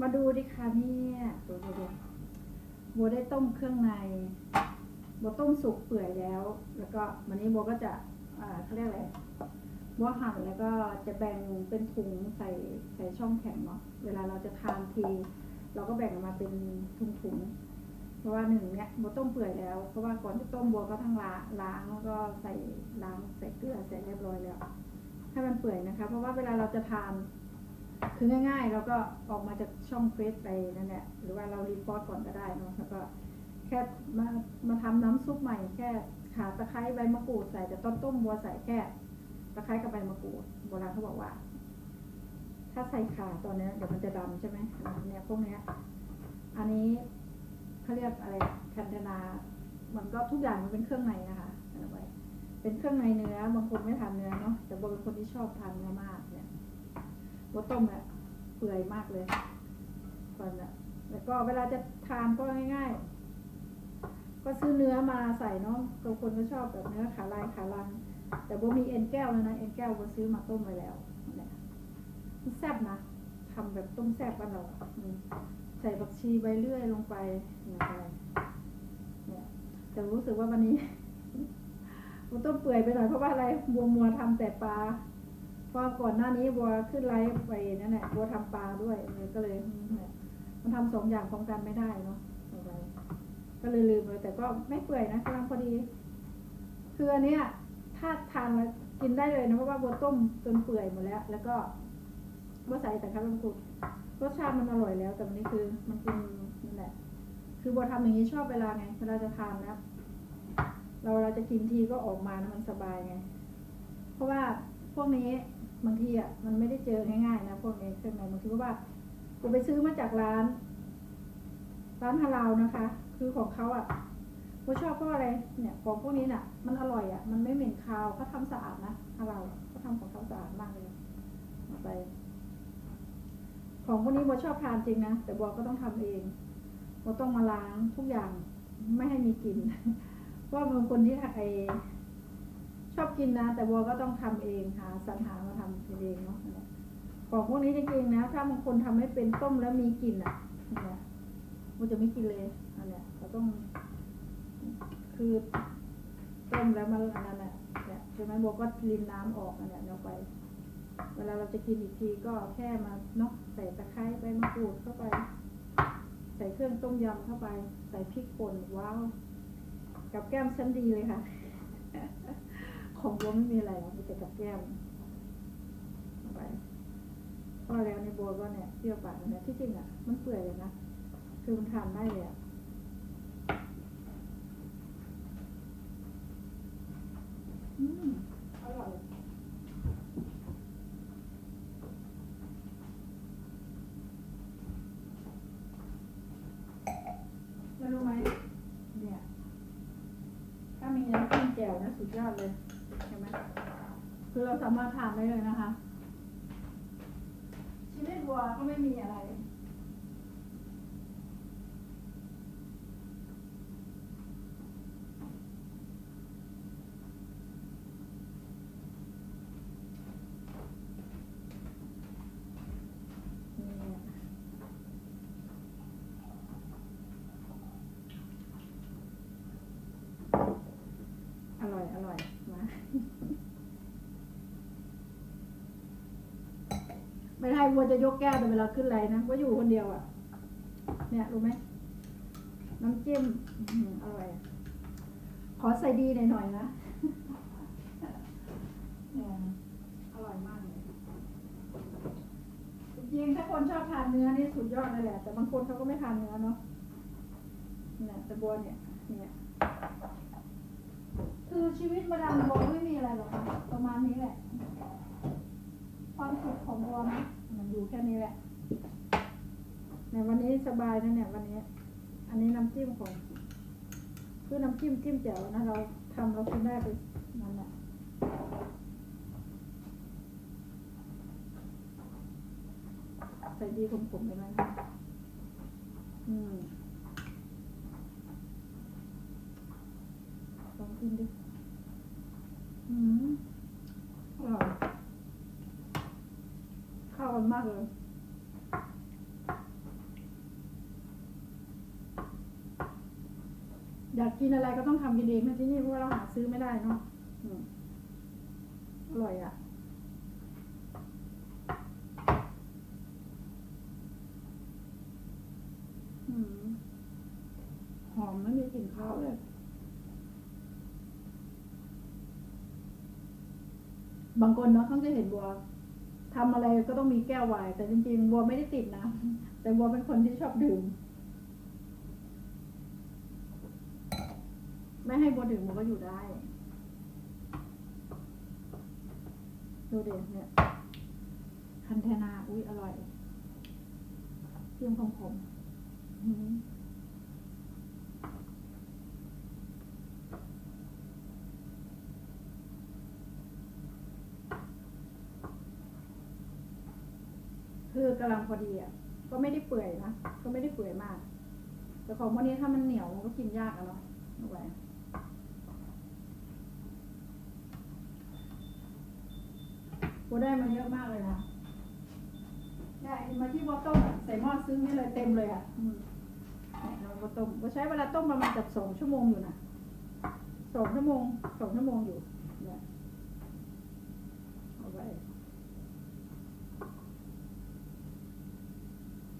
มาดูดิค่ะเนี่ยดูดูดูบัวได้ต้มเครื่องในโบต้มสุกเปื่อยแล้ว แล้วก็วันนี้โบก็จะอ่าเขาเรียกอะไรโบหั่นแล้วก็จะแบ่งเป็นถุงใส่ใส่ช่องแข็งเนาะเวลาเราจะทานที เราก็แบ่งออกมาเป็นถุงๆเพราะว่าหนึ่งเนี่ยโบต้มเปื่อยแล้ว เพราะว่าก่อนที่ต้มโบก็ทั้งล้างล้างแล้วก็ใส่ล้างใส่เกลือใส่เรียบร้อยแล้วให้มันเปื่อยนะคะ เพราะว่าเวลาเราจะทาน คือง่ายๆเราก็ออกมาจากช่องเฟซไปนั่นแหละหรือว่าเรารีพอร์ตก่อนก็ได้เนอะแล้วก็แค่มามาทำน้ำซุปใหม่แค่ขาตะไคร้ใบมะกรูดใส่แต่ต้นต้มบัวใส่แค่ตะไคร้กับใบมะกรูดโบราณเขาบอกว่า ถ้าใส่ขาตอนนี้เดี๋ยวมันจะดำใช่ไหมเนี่ยพวกเนี้ย อันนี้เขาเรียกอะไรแคนเทนา มันก็ทุกอย่างมันเป็นเครื่องในนะคะเป็นเครื่องในเนื้อบางคนไม่ทานเนื้อเนาะแต่บเป็นคนที่ชอบทานเนื้อมากเนี่ย บัวต้มเนี่ยเปื่อยมากเลยก่อนอะแล้วก็เวลาจะทานก็ง่ายๆ ก็ซื้อเนื้อมาใส่เนาะบางคนก็ชอบแบบเนื้อขาลายขาลัง แต่บัวมีเอ็นแก้วแล้วนะ เอ็นแก้วบัวซื้อมาต้มไว้แล้วมันแซ่บนะทำแบบต้มแซ่บบ้านเราอใส่ผักชีใบเลื่อยลงไปเนี่ยไปเนี่ยแต่รู้สึกว่าวันนี้บัวต้มเปื่อยไปหน่อยเพราะว่าอะไรบัวมัวทำแต่ปลา พราะก่อนหน้านี้บัวขึ้นไลฟ์ไปนั่นแหละบัวทำปลาด้วยก็เลยมันทำสองอย่างพร้อมกันไม่ได้เนาะเอก็เลยลืมเลยแต่ก็ไม่เปื่อยนะกำลังพอดี คืออันเนี้ยถ้าทานแล้วกินได้เลยนะเพราะว่าบัวต้มจนเปื่อยหมดแล้ว แล้วก็บัวใส่แต่ข้าวมันกุดรสชาติมันอร่อยแล้ว แต่วันนี้คือมันกินนั่นแหละ คือบัวทำอย่างนี้ชอบเวลาไงเวลาจะทานนะเราเราจะกินทีก็ออกมานะมันสบายไง เพราะว่าพวกนี้ บางทีอะมันไม่ได้เจอง่ายๆนะพวกนี้เครื่องในบางทีเพราะว่ากูไปซื้อมาจากร้าน ร้านฮาลาลนะคะ คือของเขาอะกูชอบเพราะอะไรเนี่ยของพวกนี้น่ะ มันอร่อยอะมันไม่เหม็นคาวเขาทำสะอาดนะฮาลาลเขาทำของเขาสะอาดมากเลยไป ของพวกนี้บัวชอบทานจริงนะแต่บัวก็ต้องทำเองบัวต้องมาล้างทุกอย่างไม่ให้มีกลิ่นเพราะว่าบางคนที่ไอ อบกินนะ แต่บัวก็ต้องทำเองหาสรรหามาทำเองเนาะของพวกนี้จริงๆนะ ถ้าบางคนทำไม่เป็นต้มแล้วมีกลิ่นอะเนี่ยบัวจะไม่กินเลยอันเนี้ยเราต้อง คือต้มแล้วมันอันนั้นแหละเนี่ยใช่ไหมบัวก็รินน้ำออกอันเนี้ยเอาไป เวลาเราจะกินอีกทีก็แค่มาเนาะใส่ตะไคร้ใบมะกรูดเข้าไป ใส่เครื่องต้มยำเข้าไป ใส่พริกป่นว้าวกับแก้มชั้นดีเลยค่ะ ของบัวไม่มีอะไรหรอกมีแต่กับแก้มอาไปพอแล้วในบัวก็เนี่ยเปรี้ยวปากเนี่ยที่จริงอะ มันเปื่อยเลยนะ คือมันทานได้เลยอะอืมอร่อยแล้วรู้ไหมเนี่ย ถ้ามีน้ำจิ้มแจ่วนะสุดยอดเลย คือเราสามารถทานได้เลยนะคะ ชีวิตวัวก็ไม่มีอะไร นี่อร่อย อร่อย มา ไม่ให้วัวจะยกแก้วแต่เวลาขึ้นไรนะว่าอยู่คนเดียวอะ เนี่ยรู้ไหมน้ำจิ้มอร่อยขอใส่ดีหน่อยๆนะเนี่ยอร่อยมากเลยจริงถ้าคนชอบทานเนื้อนี่สุดยอดเลยแหละ แต่บางคนเขาก็ไม่ทานเนื้อเนาะเนี่ยแต่บัวเนี่ยเนี่ยคือชีวิตมาดามบัวไม่มีอะไรหรอกค่ะประมาณนี้แหละ ความสุขของบัวนะมัน อยู่แค่นี้แหละในวันนี้สบายนะเนี่ยวันนี้ อันนี้น้ำจิ้มของคือน้ำจิ้มจิ้มแจ่วนะเราทำเรากินได้ไปนั่นแหละใส่ดีขมๆไปไหมอืมากเลยอยากกินอะไรก็ต้องทำกินเองมาที่นี่เพราะว่าเราหาซื้อไม่ได้เนาะอร่อยอะ่ะ หอมไม่มีกลิ่นข้าวเลย บางคนเนาะเขาจะเห็นบัว ทำอะไรก็ต้องมีแก้วไวน์แต่จริงๆบัวไม่ได้ติดนะแต่บัวเป็นคนที่ชอบดื่ม ไม่ให้บัวดื่มบัวก็อยู่ได้ ดูเด็เนี่ย คันเทนา อุ้ยอร่อยเทียมของผมอื คือกำลังพอดีอะก็ไม่ได้เปื่อยนะก็ไม่ได้เปื่อยมาก แต่ของพวกนี้ถ้ามันเหนียวมันก็กินยากอะเนาะเอาไว้กูได้มาเยอะมากเลยนะได้มาที่บอต้มใส่หม้อซึ้งนี่เลยเต็มเลยอะเราบอต้มก็ใช้เวลาต้มประมาณจากสองชั่วโมงอยู่นะสองชั่วโมงสองชั่วโมงอยู่เนี่ยเอาไว้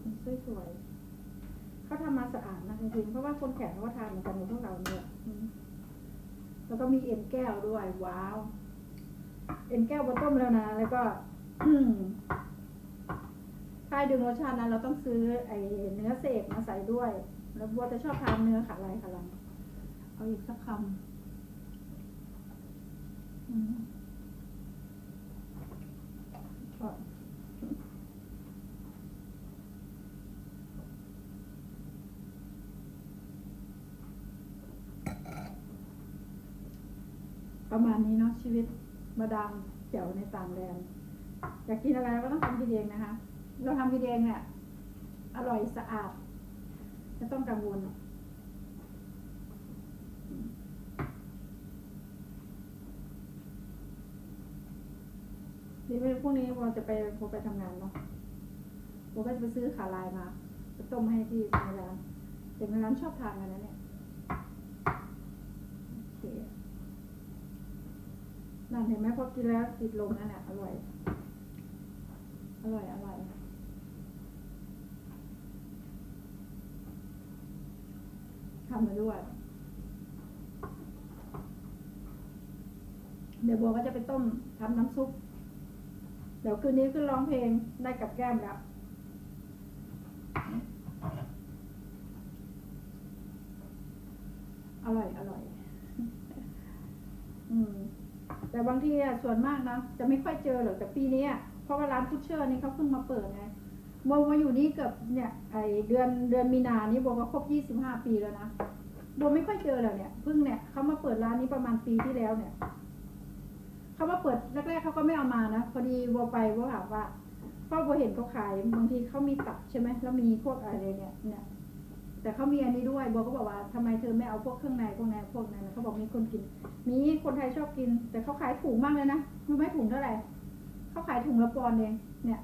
มัน สวยๆเขาทำมาสะอาดนะจริงๆเพราะว่าคนแขกเขาก็ทานเหมือนกันกับพวกเราเนี่ยอืมแล้วก็มีเอ็นแก้วด้วยว้าว เอ็นแก้วบอต้มแล้วนะแล้วก็ถ้าให้ดึงรสชาตินั้นเราต้องซื้อไอ้เนื้อเสกมาใส่ด้วย แล้วบัวจะชอบทานเนื้อขาลายขาลังเอาอีกสักคำอืมก่อน ประมาณนี้เนาะชีวิตมาดามแจ๋วในต่างแดนอยากกินอะไรก็ต้องทำกินเองนะคะ เราทำกินเองเนี่ยอร่อยสะอาดไม่ต้องกังวลเดี๋ยวพรุ่งนี้เราจะไปพอไปทำงานเนาะเราก็จะไปซื้อขาลายมาจะต้มให้ที่ในร้านเด็กในร้านชอบทานกันนะเนี่ยโอเค นั่นเห็นไหมพอกินแล้วติดลมนั่นแหละอร่อย อร่อยอร่อยทำมาด้วย เดี๋ยวบัวก็จะไปต้มทำน้ำซุป เดี๋ยวคืนนี้ขึ้นร้องเพลงได้กับแก้มแล้วอร่อยอร่อย อืม แต่บางทีอะส่วนมากนะจะไม่ค่อยเจอหรอกแต่ปีนี้อะเพราะว่าร้านพุชเชอร์นี่เขาเพิ่งมาเปิดไงโมมาอยู่นี่เกือบเนี่ยไอเดือนเดือนมีนานี่โบก็ครบยี่สิบห้าปีแล้วนะโบไม่ค่อยเจอแล้วเนี่ยเพิ่งเนี่ยเขามาเปิดร้านนี้ประมาณปีที่แล้วเนี่ยเขามาเปิดแรกๆเขาก็ไม่เอามานะพอดีโบไปโบถามว่าก็โบเห็นเขาขายบางทีเขามีตับใช่ไหมแล้วมีพวกอะไรเนี่ยเนี่ย แต่เขามีอันนี้ด้วยโบก็บอกว่าทำไมเธอไม่เอาพวกเครื่องในพวกนั้นพวกนั้นเขาบอกมีคนกิน มีคนไทยชอบกิน แต่เขาขายถูกมากเลยนะรู้ไหมถุงเท่าไหร่เขาขายถุงละปอนด์เองเนี่ย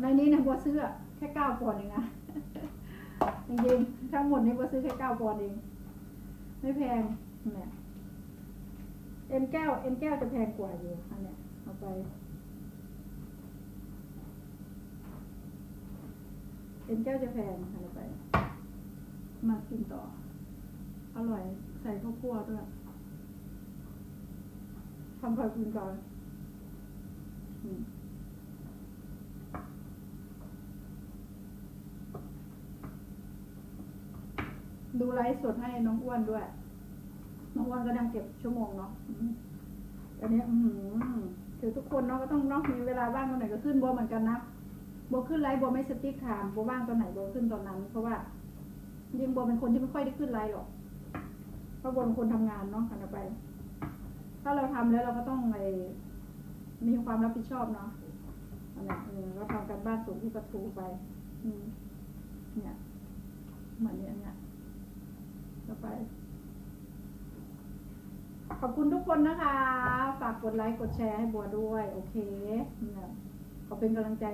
ในนี้นะบัวซื้อแค่เก้าปอนด์เองนะจริงๆทั้งหมดนี้บัวซื้อแค่เก้าปอนด์เอง ไม่แพงเนี่ยเอ็นแก้วเอ็นแก้วจะแพงกว่าอยู่อันเนี้ยเอาไปเอ็นแก้วจะแพงเอาไป มากินต่อ อร่อย ใส่ข้าวคั่วด้วยทำผัดกินก่อนดูไลฟ์สดให้น้องอ้วนด้วย น้องอ้วนก็นั่งเก็บชั่วโมงเนาะอันนี้อือหือทุกคนเนาะก็ต้องนาะมีเวลาว่างตอนไหนก็ขึ้นบัวเหมือนกันนะบัวขึ้นไลฟ์บัวไม่สติ๊กถามบัวว่างตอนไหนบัวขึ้นตอนนั้น เพราะว่า จริงบัวเป็นคนที่ไม่ค่อยได้ขึ้นไลฟ์หรอกเพราะบัวเป็นคนทำงานเนาะกันไป ถ้าเราทำแล้วเราก็ต้องไปมีความรับผิดชอบเนาะอันเนี้ยเออเราทำกันบ้านสูงที่ประตูไป อืมเนี่ยเหมือนเนี้ยเนี่ยแล้วไป ขอบคุณทุกคนนะคะ ฝากกดไลค์กดแชร์ให้บัวด้วย โอเคเนี่ยขอเป็นกำลังใจ